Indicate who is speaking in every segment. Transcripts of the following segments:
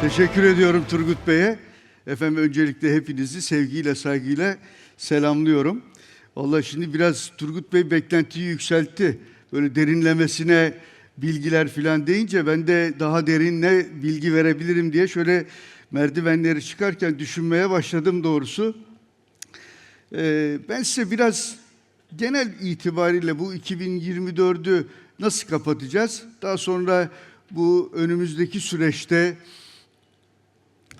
Speaker 1: Teşekkür ediyorum Turgut Bey'e. Efendim öncelikle hepinizi sevgiyle, saygıyla selamlıyorum. Vallahi şimdi biraz Turgut Bey beklentiyi yükseltti. Böyle derinlemesine bilgiler filan deyince ben de daha derin ne bilgi verebilirim diye şöyle merdivenleri çıkarken düşünmeye başladım doğrusu. Ee, ben size biraz genel itibariyle bu 2024'ü nasıl kapatacağız? Daha sonra bu önümüzdeki süreçte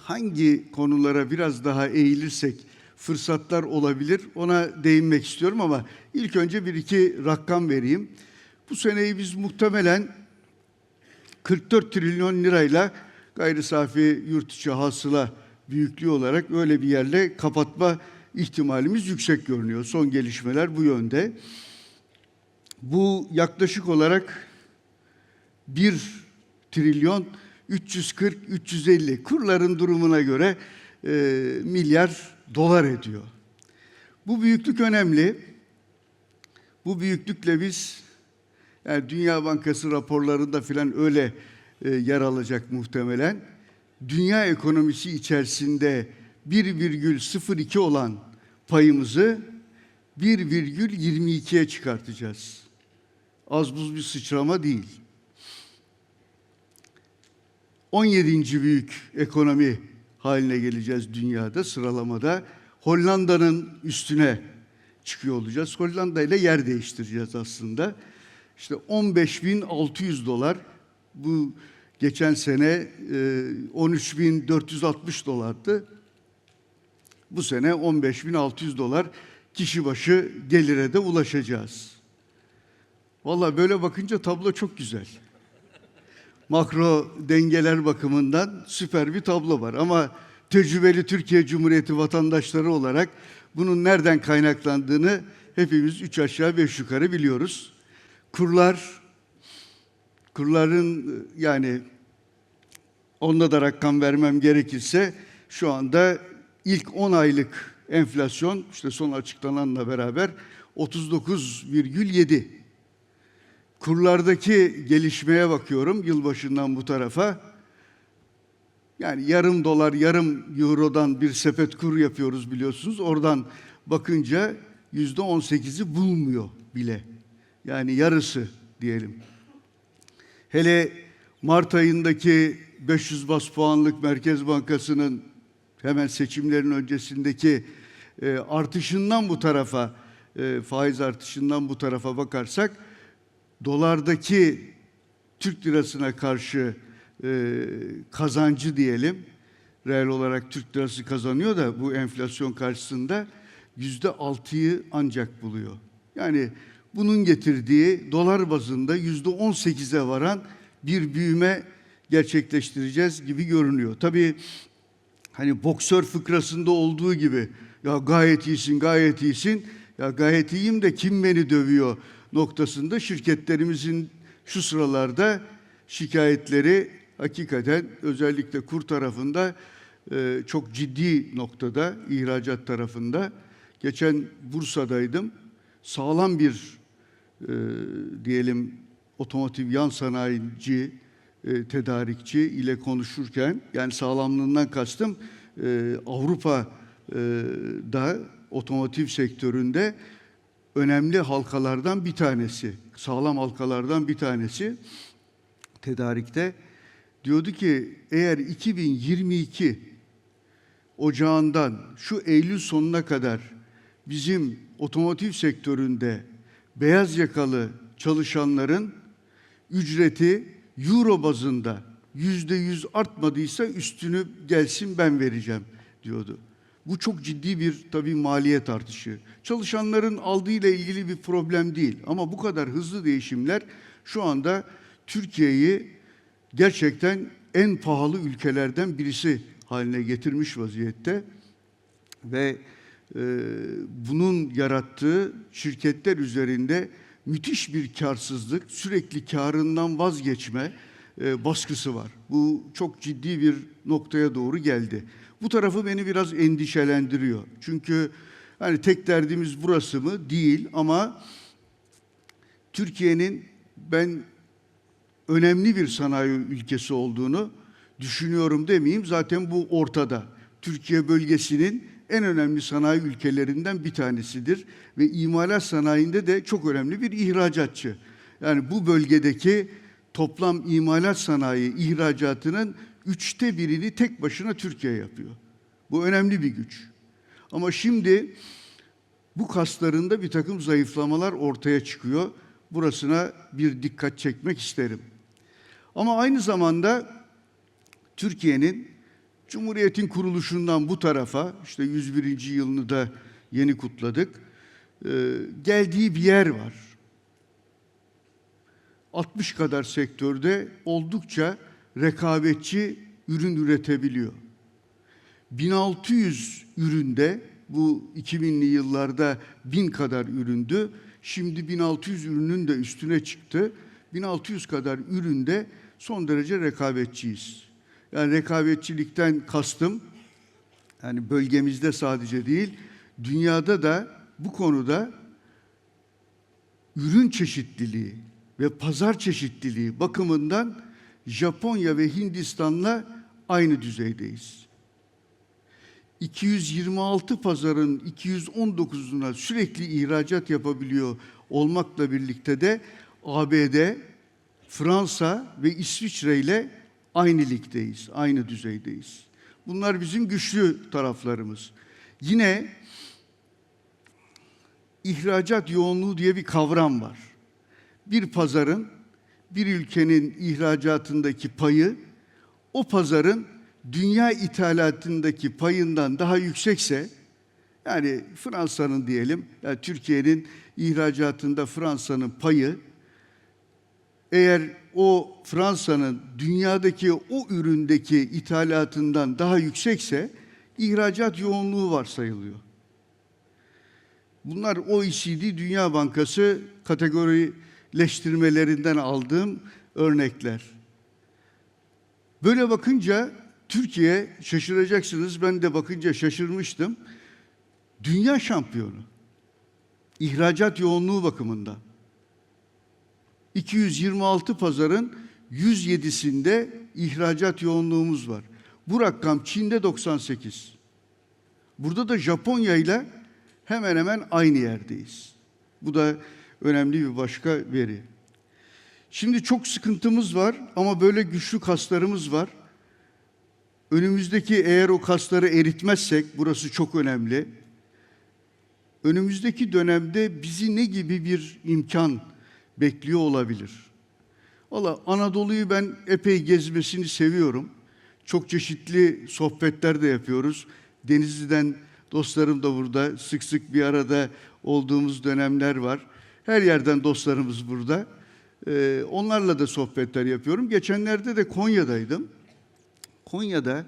Speaker 1: hangi konulara biraz daha eğilirsek fırsatlar olabilir ona değinmek istiyorum ama ilk önce bir iki rakam vereyim. Bu seneyi biz muhtemelen 44 trilyon lirayla gayri safi yurt içi hasıla büyüklüğü olarak öyle bir yerle kapatma ihtimalimiz yüksek görünüyor. Son gelişmeler bu yönde. Bu yaklaşık olarak 1 trilyon 340-350 kurların durumuna göre e, milyar dolar ediyor. Bu büyüklük önemli. Bu büyüklükle biz yani Dünya Bankası raporlarında filan öyle e, yer alacak muhtemelen. Dünya ekonomisi içerisinde 1,02 olan payımızı 1,22'ye çıkartacağız. Az buz bir sıçrama değil. 17. büyük ekonomi haline geleceğiz dünyada sıralamada. Hollanda'nın üstüne çıkıyor olacağız. Hollanda ile yer değiştireceğiz aslında. İşte 15.600 dolar bu geçen sene e, 13.460 dolardı. Bu sene 15.600 dolar kişi başı gelire de ulaşacağız. Vallahi böyle bakınca tablo çok güzel makro dengeler bakımından süper bir tablo var. Ama tecrübeli Türkiye Cumhuriyeti vatandaşları olarak bunun nereden kaynaklandığını hepimiz üç aşağı beş yukarı biliyoruz. Kurlar, kurların yani onda da rakam vermem gerekirse şu anda ilk 10 aylık enflasyon işte son açıklananla beraber 39,7 Kurlardaki gelişmeye bakıyorum yılbaşından bu tarafa. Yani yarım dolar, yarım eurodan bir sepet kur yapıyoruz biliyorsunuz. Oradan bakınca yüzde on sekizi bulmuyor bile. Yani yarısı diyelim. Hele Mart ayındaki 500 bas puanlık Merkez Bankası'nın hemen seçimlerin öncesindeki e, artışından bu tarafa, e, faiz artışından bu tarafa bakarsak dolardaki Türk lirasına karşı e, kazancı diyelim, reel olarak Türk lirası kazanıyor da bu enflasyon karşısında yüzde altıyı ancak buluyor. Yani bunun getirdiği dolar bazında yüzde on sekize varan bir büyüme gerçekleştireceğiz gibi görünüyor. Tabii hani boksör fıkrasında olduğu gibi ya gayet iyisin, gayet iyisin. Ya gayet iyiyim de kim beni dövüyor noktasında şirketlerimizin şu sıralarda şikayetleri hakikaten özellikle kur tarafında e, çok ciddi noktada ihracat tarafında. Geçen Bursa'daydım. Sağlam bir e, diyelim otomotiv yan sanayici e, tedarikçi ile konuşurken yani sağlamlığından kastım e, Avrupa'da otomotiv sektöründe önemli halkalardan bir tanesi, sağlam halkalardan bir tanesi tedarikte diyordu ki eğer 2022 ocağından şu Eylül sonuna kadar bizim otomotiv sektöründe beyaz yakalı çalışanların ücreti euro bazında yüzde yüz artmadıysa üstünü gelsin ben vereceğim diyordu. Bu çok ciddi bir tabii maliyet artışı. Çalışanların aldığı ile ilgili bir problem değil ama bu kadar hızlı değişimler şu anda Türkiye'yi gerçekten en pahalı ülkelerden birisi haline getirmiş vaziyette ve e, bunun yarattığı şirketler üzerinde müthiş bir karsızlık, sürekli karından vazgeçme e, baskısı var. Bu çok ciddi bir noktaya doğru geldi. Bu tarafı beni biraz endişelendiriyor. Çünkü hani tek derdimiz burası mı? Değil ama Türkiye'nin ben önemli bir sanayi ülkesi olduğunu, düşünüyorum demeyeyim zaten bu ortada. Türkiye bölgesinin en önemli sanayi ülkelerinden bir tanesidir ve imalat sanayinde de çok önemli bir ihracatçı. Yani bu bölgedeki toplam imalat sanayi ihracatının üçte birini tek başına Türkiye yapıyor. Bu önemli bir güç. Ama şimdi bu kaslarında bir takım zayıflamalar ortaya çıkıyor. Burasına bir dikkat çekmek isterim. Ama aynı zamanda Türkiye'nin Cumhuriyet'in kuruluşundan bu tarafa, işte 101. yılını da yeni kutladık, e, geldiği bir yer var. 60 kadar sektörde oldukça rekabetçi ürün üretebiliyor. 1600 üründe bu 2000'li yıllarda 1000 kadar üründü. Şimdi 1600 ürünün de üstüne çıktı. 1600 kadar üründe son derece rekabetçiyiz. Yani rekabetçilikten kastım yani bölgemizde sadece değil, dünyada da bu konuda ürün çeşitliliği ve pazar çeşitliliği bakımından Japonya ve Hindistan'la aynı düzeydeyiz. 226 pazarın 219'una sürekli ihracat yapabiliyor olmakla birlikte de ABD, Fransa ve İsviçre ile aynı ligdeyiz, aynı düzeydeyiz. Bunlar bizim güçlü taraflarımız. Yine ihracat yoğunluğu diye bir kavram var. Bir pazarın, bir ülkenin ihracatındaki payı, o pazarın dünya ithalatındaki payından daha yüksekse, yani Fransa'nın diyelim, yani Türkiye'nin ihracatında Fransa'nın payı, eğer o Fransa'nın dünyadaki o üründeki ithalatından daha yüksekse, ihracat yoğunluğu varsayılıyor. Bunlar OECD Dünya Bankası kategorileştirmelerinden aldığım örnekler. Böyle bakınca Türkiye şaşıracaksınız ben de bakınca şaşırmıştım. Dünya şampiyonu. İhracat yoğunluğu bakımından. 226 pazarın 107'sinde ihracat yoğunluğumuz var. Bu rakam Çin'de 98. Burada da Japonya ile hemen hemen aynı yerdeyiz. Bu da önemli bir başka veri. Şimdi çok sıkıntımız var ama böyle güçlü kaslarımız var. Önümüzdeki eğer o kasları eritmezsek, burası çok önemli. Önümüzdeki dönemde bizi ne gibi bir imkan bekliyor olabilir? Valla Anadolu'yu ben epey gezmesini seviyorum. Çok çeşitli sohbetler de yapıyoruz. Denizli'den dostlarım da burada. Sık sık bir arada olduğumuz dönemler var. Her yerden dostlarımız burada. Ee, onlarla da sohbetler yapıyorum. Geçenlerde de Konya'daydım. Konya'da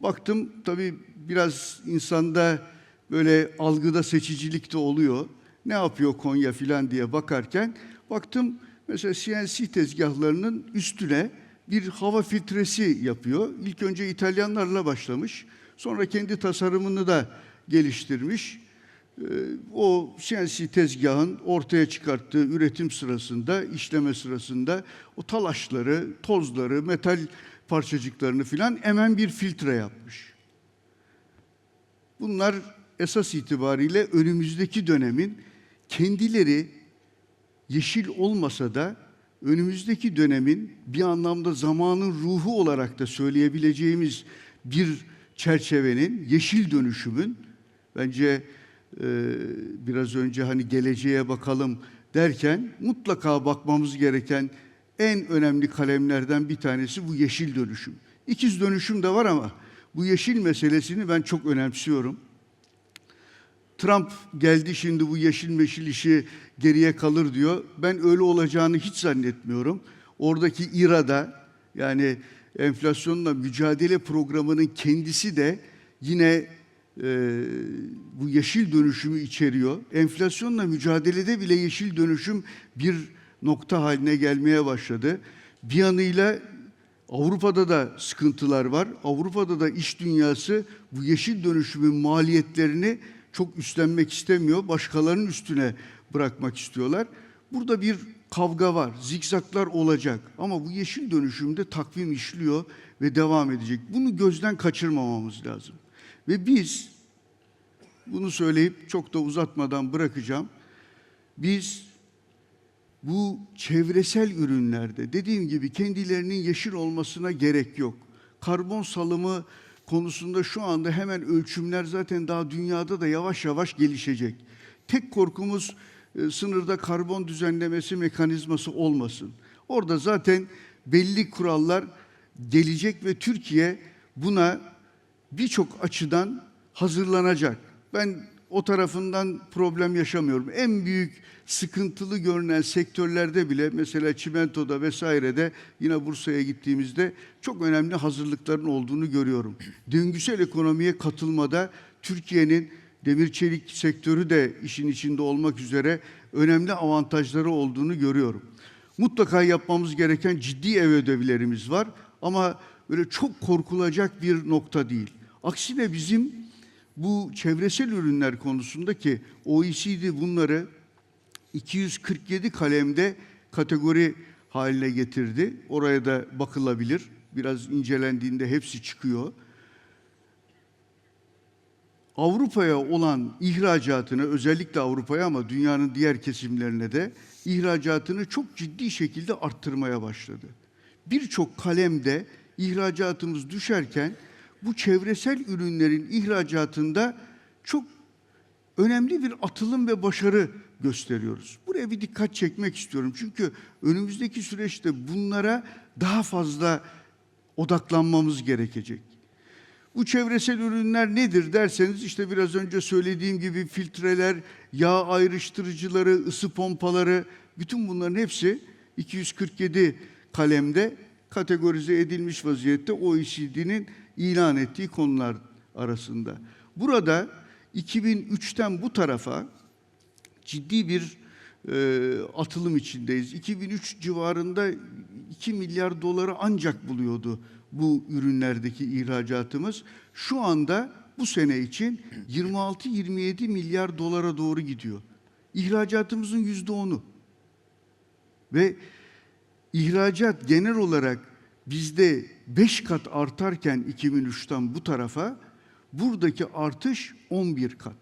Speaker 1: baktım tabii biraz insanda böyle algıda seçicilik de oluyor. Ne yapıyor Konya filan diye bakarken baktım mesela CNC tezgahlarının üstüne bir hava filtresi yapıyor. İlk önce İtalyanlarla başlamış. Sonra kendi tasarımını da geliştirmiş. Ee, o CNC tezgahın ortaya çıkarttığı üretim sırasında, işleme sırasında o talaşları, tozları, metal parçacıklarını filan hemen bir filtre yapmış. Bunlar esas itibariyle önümüzdeki dönemin kendileri yeşil olmasa da önümüzdeki dönemin bir anlamda zamanın ruhu olarak da söyleyebileceğimiz bir çerçevenin, yeşil dönüşümün bence biraz önce hani geleceğe bakalım derken mutlaka bakmamız gereken en önemli kalemlerden bir tanesi bu yeşil dönüşüm. İkiz dönüşüm de var ama bu yeşil meselesini ben çok önemsiyorum. Trump geldi şimdi bu yeşil meşil işi geriye kalır diyor. Ben öyle olacağını hiç zannetmiyorum. Oradaki İRA'da yani enflasyonla mücadele programının kendisi de yine e, bu yeşil dönüşümü içeriyor. Enflasyonla mücadelede bile yeşil dönüşüm bir nokta haline gelmeye başladı. Bir yanıyla Avrupa'da da sıkıntılar var. Avrupa'da da iş dünyası bu yeşil dönüşümün maliyetlerini çok üstlenmek istemiyor. Başkalarının üstüne bırakmak istiyorlar. Burada bir kavga var, zikzaklar olacak ama bu yeşil dönüşümde takvim işliyor ve devam edecek. Bunu gözden kaçırmamamız lazım. Ve biz bunu söyleyip çok da uzatmadan bırakacağım. Biz bu çevresel ürünlerde dediğim gibi kendilerinin yeşil olmasına gerek yok. Karbon salımı konusunda şu anda hemen ölçümler zaten daha dünyada da yavaş yavaş gelişecek. Tek korkumuz e, sınırda karbon düzenlemesi mekanizması olmasın. Orada zaten belli kurallar gelecek ve Türkiye buna birçok açıdan hazırlanacak. Ben o tarafından problem yaşamıyorum. En büyük sıkıntılı görünen sektörlerde bile mesela çimentoda vesairede yine Bursa'ya gittiğimizde çok önemli hazırlıkların olduğunu görüyorum. Döngüsel ekonomiye katılmada Türkiye'nin demir çelik sektörü de işin içinde olmak üzere önemli avantajları olduğunu görüyorum. Mutlaka yapmamız gereken ciddi ev ödevlerimiz var ama böyle çok korkulacak bir nokta değil. Aksine bizim bu çevresel ürünler konusundaki OECD bunları 247 kalemde kategori haline getirdi. Oraya da bakılabilir. Biraz incelendiğinde hepsi çıkıyor. Avrupa'ya olan ihracatını özellikle Avrupa'ya ama dünyanın diğer kesimlerine de ihracatını çok ciddi şekilde arttırmaya başladı. Birçok kalemde ihracatımız düşerken bu çevresel ürünlerin ihracatında çok önemli bir atılım ve başarı gösteriyoruz. Buraya bir dikkat çekmek istiyorum. Çünkü önümüzdeki süreçte bunlara daha fazla odaklanmamız gerekecek. Bu çevresel ürünler nedir derseniz işte biraz önce söylediğim gibi filtreler, yağ ayrıştırıcıları, ısı pompaları bütün bunların hepsi 247 kalemde kategorize edilmiş vaziyette OECD'nin ilan ettiği konular arasında. Burada 2003'ten bu tarafa ciddi bir e, atılım içindeyiz. 2003 civarında 2 milyar doları ancak buluyordu bu ürünlerdeki ihracatımız. Şu anda bu sene için 26-27 milyar dolara doğru gidiyor. İhracatımızın yüzde onu. Ve ihracat genel olarak bizde 5 kat artarken 2003'ten bu tarafa buradaki artış 11 kat.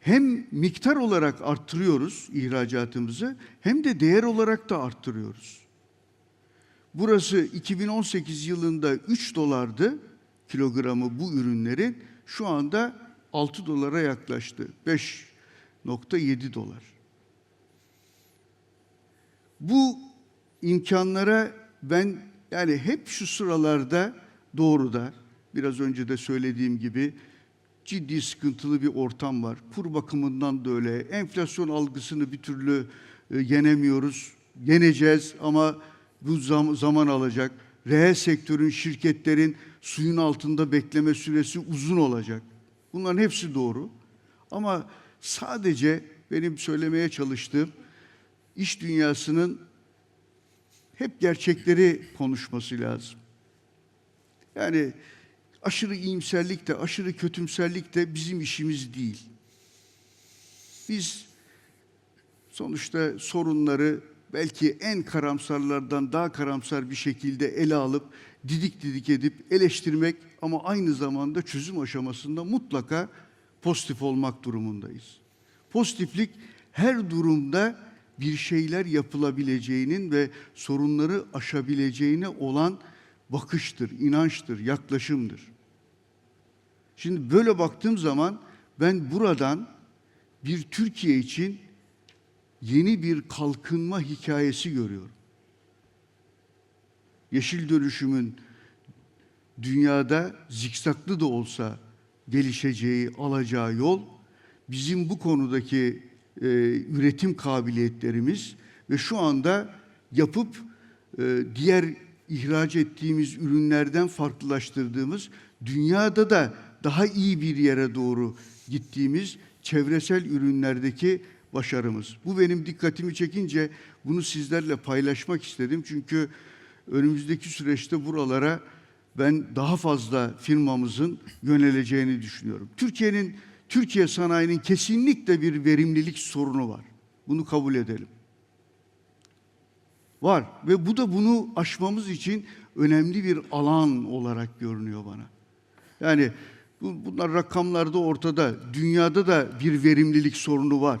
Speaker 1: Hem miktar olarak arttırıyoruz ihracatımızı hem de değer olarak da arttırıyoruz. Burası 2018 yılında 3 dolardı kilogramı bu ürünlerin. Şu anda 6 dolara yaklaştı. 5.7 dolar. Bu imkanlara ben yani hep şu sıralarda doğruda biraz önce de söylediğim gibi ciddi sıkıntılı bir ortam var. Kur bakımından da öyle. Enflasyon algısını bir türlü e, yenemiyoruz. Yeneceğiz ama bu zam- zaman alacak. Reel sektörün, şirketlerin suyun altında bekleme süresi uzun olacak. Bunların hepsi doğru. Ama sadece benim söylemeye çalıştığım iş dünyasının hep gerçekleri konuşması lazım. Yani aşırı iyimserlik de, aşırı kötümserlik de bizim işimiz değil. Biz sonuçta sorunları belki en karamsarlardan daha karamsar bir şekilde ele alıp didik didik edip eleştirmek ama aynı zamanda çözüm aşamasında mutlaka pozitif olmak durumundayız. Pozitiflik her durumda bir şeyler yapılabileceğinin ve sorunları aşabileceğine olan bakıştır, inançtır, yaklaşımdır. Şimdi böyle baktığım zaman ben buradan bir Türkiye için yeni bir kalkınma hikayesi görüyorum. Yeşil dönüşümün dünyada zikzaklı da olsa gelişeceği, alacağı yol bizim bu konudaki e, üretim kabiliyetlerimiz ve şu anda yapıp e, diğer ihraç ettiğimiz ürünlerden farklılaştırdığımız dünyada da daha iyi bir yere doğru gittiğimiz çevresel ürünlerdeki başarımız. Bu benim dikkatimi çekince bunu sizlerle paylaşmak istedim. Çünkü önümüzdeki süreçte buralara ben daha fazla firmamızın yöneleceğini düşünüyorum. Türkiye'nin Türkiye sanayinin kesinlikle bir verimlilik sorunu var. Bunu kabul edelim. Var ve bu da bunu aşmamız için önemli bir alan olarak görünüyor bana. Yani bu, bunlar rakamlarda ortada. Dünyada da bir verimlilik sorunu var.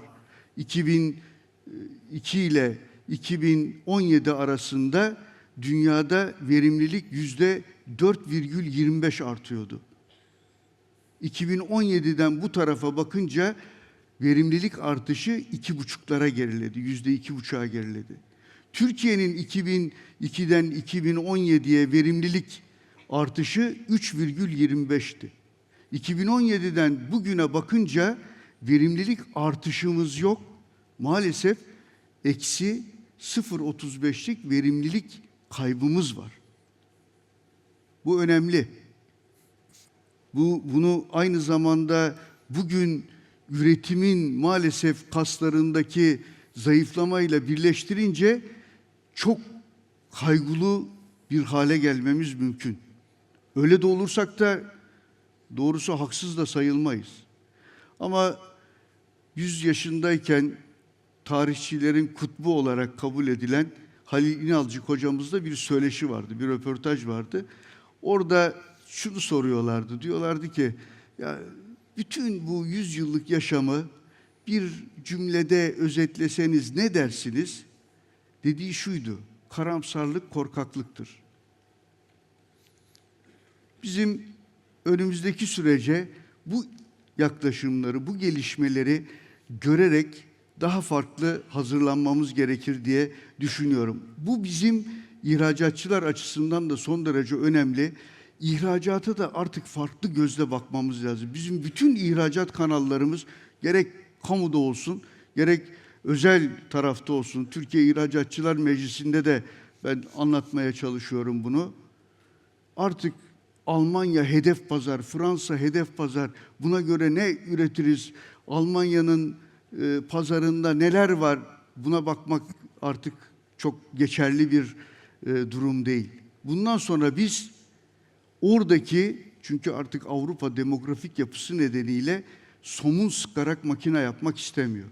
Speaker 1: 2002 ile 2017 arasında dünyada verimlilik yüzde 4,25 artıyordu. 2017'den bu tarafa bakınca verimlilik artışı iki buçuklara geriledi, yüzde iki buçuğa geriledi. Türkiye'nin 2002'den 2017'ye verimlilik artışı 3,25'ti. 2017'den bugüne bakınca verimlilik artışımız yok. Maalesef eksi 0.35'lik verimlilik kaybımız var. Bu önemli. Bu bunu aynı zamanda bugün üretimin maalesef kaslarındaki zayıflamayla birleştirince çok kaygılı bir hale gelmemiz mümkün. Öyle de olursak da doğrusu haksız da sayılmayız. Ama 100 yaşındayken tarihçilerin kutbu olarak kabul edilen Halil İnalcık hocamızda bir söyleşi vardı, bir röportaj vardı. Orada şunu soruyorlardı. Diyorlardı ki ya bütün bu 100 yıllık yaşamı bir cümlede özetleseniz ne dersiniz? Dediği şuydu. Karamsarlık korkaklıktır. Bizim önümüzdeki sürece bu yaklaşımları, bu gelişmeleri görerek daha farklı hazırlanmamız gerekir diye düşünüyorum. Bu bizim ihracatçılar açısından da son derece önemli. İhracata da artık farklı gözle bakmamız lazım. Bizim bütün ihracat kanallarımız gerek kamuda olsun, gerek özel tarafta olsun. Türkiye İhracatçılar Meclisi'nde de ben anlatmaya çalışıyorum bunu. Artık Almanya hedef pazar, Fransa hedef pazar. Buna göre ne üretiriz? Almanya'nın e, pazarında neler var? Buna bakmak artık çok geçerli bir e, durum değil. Bundan sonra biz oradaki çünkü artık Avrupa demografik yapısı nedeniyle somun sıkarak makine yapmak istemiyor.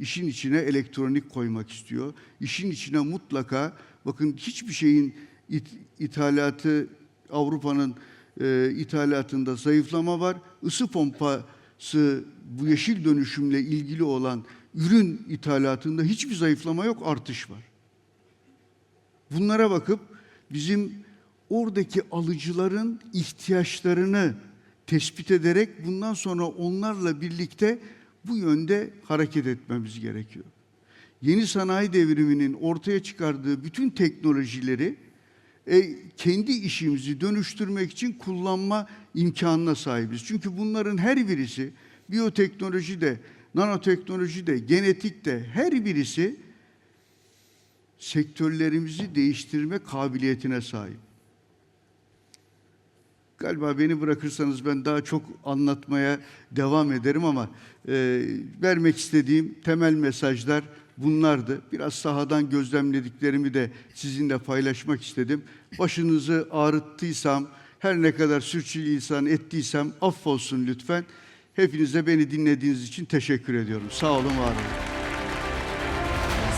Speaker 1: İşin içine elektronik koymak istiyor. İşin içine mutlaka bakın hiçbir şeyin it, ithalatı Avrupa'nın e, ithalatında zayıflama var. Isı pompası bu yeşil dönüşümle ilgili olan ürün ithalatında hiçbir zayıflama yok, artış var. Bunlara bakıp bizim oradaki alıcıların ihtiyaçlarını tespit ederek bundan sonra onlarla birlikte bu yönde hareket etmemiz gerekiyor. Yeni sanayi devriminin ortaya çıkardığı bütün teknolojileri e, kendi işimizi dönüştürmek için kullanma imkanına sahibiz. Çünkü bunların her birisi biyoteknoloji de, nanoteknoloji de, genetik de her birisi sektörlerimizi değiştirme kabiliyetine sahip. Galiba beni bırakırsanız ben daha çok anlatmaya devam ederim ama e, vermek istediğim temel mesajlar bunlardı. Biraz sahadan gözlemlediklerimi de sizinle paylaşmak istedim. Başınızı ağrıttıysam, her ne kadar sürçülisan ettiysem affolsun lütfen. Hepinize beni dinlediğiniz için teşekkür ediyorum. Sağ olun, var olun.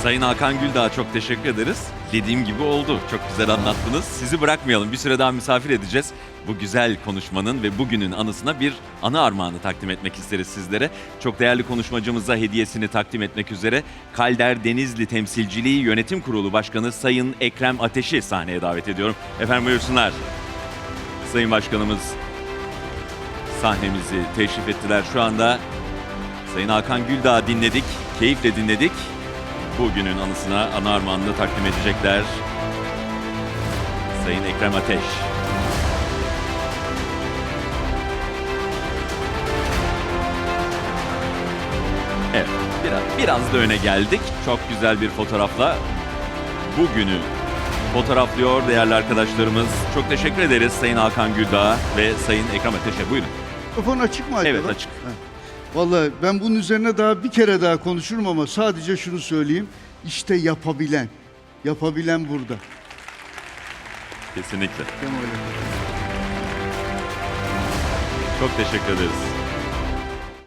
Speaker 2: Sayın Hakan Güldağ'a çok teşekkür ederiz. Dediğim gibi oldu. Çok güzel anlattınız. Sizi bırakmayalım. Bir süre daha misafir edeceğiz. Bu güzel konuşmanın ve bugünün anısına bir anı armağanı takdim etmek isteriz sizlere. Çok değerli konuşmacımıza hediyesini takdim etmek üzere Kalder Denizli Temsilciliği Yönetim Kurulu Başkanı Sayın Ekrem Ateş'i sahneye davet ediyorum. Efendim buyursunlar. Sayın Başkanımız sahnemizi teşrif ettiler. Şu anda Sayın Hakan Güldağ'ı dinledik, keyifle dinledik. Bugünün anısına ana armağanını takdim edecekler. Sayın Ekrem Ateş. Evet, biraz, biraz da öne geldik. Çok güzel bir fotoğrafla bugünü fotoğraflıyor değerli arkadaşlarımız. Çok teşekkür ederiz Sayın Hakan Güldağ ve Sayın Ekrem Ateş'e. Buyurun.
Speaker 1: Mikrofon açık mı acaba?
Speaker 2: Evet, açık.
Speaker 1: Ha. Vallahi ben bunun üzerine daha bir kere daha konuşurum ama sadece şunu söyleyeyim. İşte yapabilen. Yapabilen burada.
Speaker 2: Kesinlikle. Çok teşekkür ederiz.